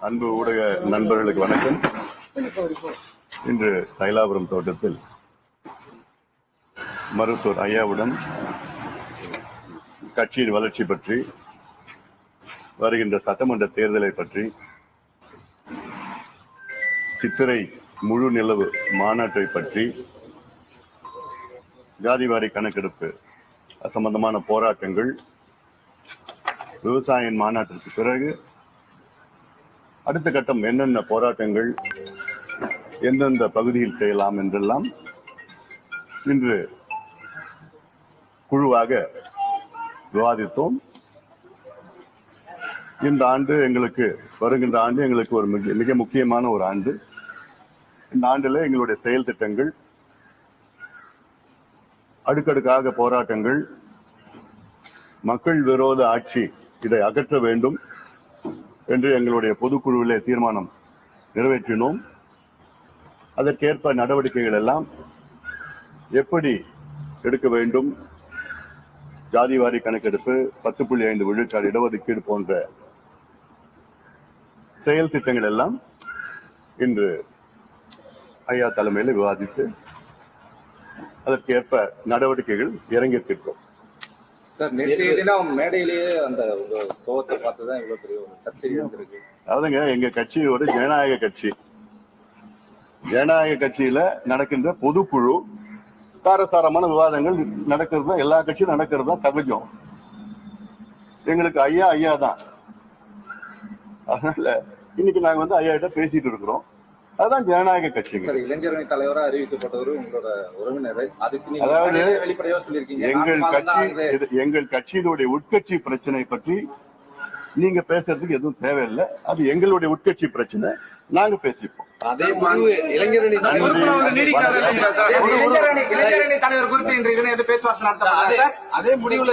அன்பு ஊடக நண்பர்களுக்கு வணக்கம். இன்று தைலாபுரம் தோட்டத்தில் மருத்துவர் ஐயாவுடன் கட்சியின் வளர்ச்சி பற்றி வருகின்ற சட்டமன்ற தேர்தலை பற்றி சித்திரை முழு நிலவு மாநாட்டை பற்றி ஜாதிவாரி கணக்கெடுப்பு சம்பந்தமான போராட்டங்கள் விவசாயியின் மாநாட்டிற்கு பிறகு அடுத்த கட்டம் என்னென்ன போராட்டங்கள் எந்தெந்த பகுதியில் செய்யலாம் என்றெல்லாம் இன்று குழுவாக விவாதித்தோம். இந்த ஆண்டு எங்களுக்கு வருகின்ற ஆண்டு எங்களுக்கு ஒரு மிக மிக முக்கியமான ஒரு ஆண்டு. இந்த ஆண்டுல எங்களுடைய செயல் திட்டங்கள் அடுக்கடுக்காக போராட்டங்கள் மக்கள் விரோத ஆட்சி இதை அகற்ற வேண்டும் என்று எங்களுடைய பொதுக்குழுவிலே தீர்மானம் நிறைவேற்றினோம். அதற்கேற்ப நடவடிக்கைகள் எல்லாம் எப்படி எடுக்க வேண்டும்? ஜாதிவாரி கணக்கெடுப்பு பத்து புள்ளி ஐந்து விழுக்காடு இடஒதுக்கீடு போன்ற செயல் திட்டங்கள் எல்லாம் இன்று ஐயா தலைமையில் விவாதித்து அதற்கேற்ப நடவடிக்கைகள் இறங்கியிருக்கிறோம் சார் நேற்றைய தினம் மேடையிலேயே அந்த கோவத்தை பார்த்து தான் இவ்வளவு பெரிய ஒரு சர்ச்சை இருந்திருக்கு அதாவதுங்க எங்க கட்சி ஒரு ஜனநாயக கட்சி. ஜனநாயக கட்சியில நடக்கின்ற பொதுக்குழு காரசாரமான விவாதங்கள் நடக்கிறது தான் எல்லா கட்சியும் நடக்கிறது தான் சகஜம். எங்களுக்கு ஐயா ஐயா தான். அதனால இன்னைக்கு நாங்க வந்து ஐயா கிட்ட பேசிட்டு இருக்கிறோம். அதுதான் ஜனநாயக சார் இளைஞரணி தலைவரா அறிவிக்கப்பட்டவர் உங்களோட உறவினர். அதுக்கு அதாவது வெளிப்படையா சொல்லியிருக்கீங்க? எங்கள் கட்சி எங்கள் கட்சியினுடைய உட்கட்சி பிரச்சனை பற்றி நீங்க பேசுறதுக்கு எதுவும் தேவையில்லை. அது எங்களுடைய உட்கட்சி பிரச்சனை. நாங்க பேசிப்போம். அதே இளைஞரணி தலைவர் குறித்து இன்று இதனை? அதே முடிவுல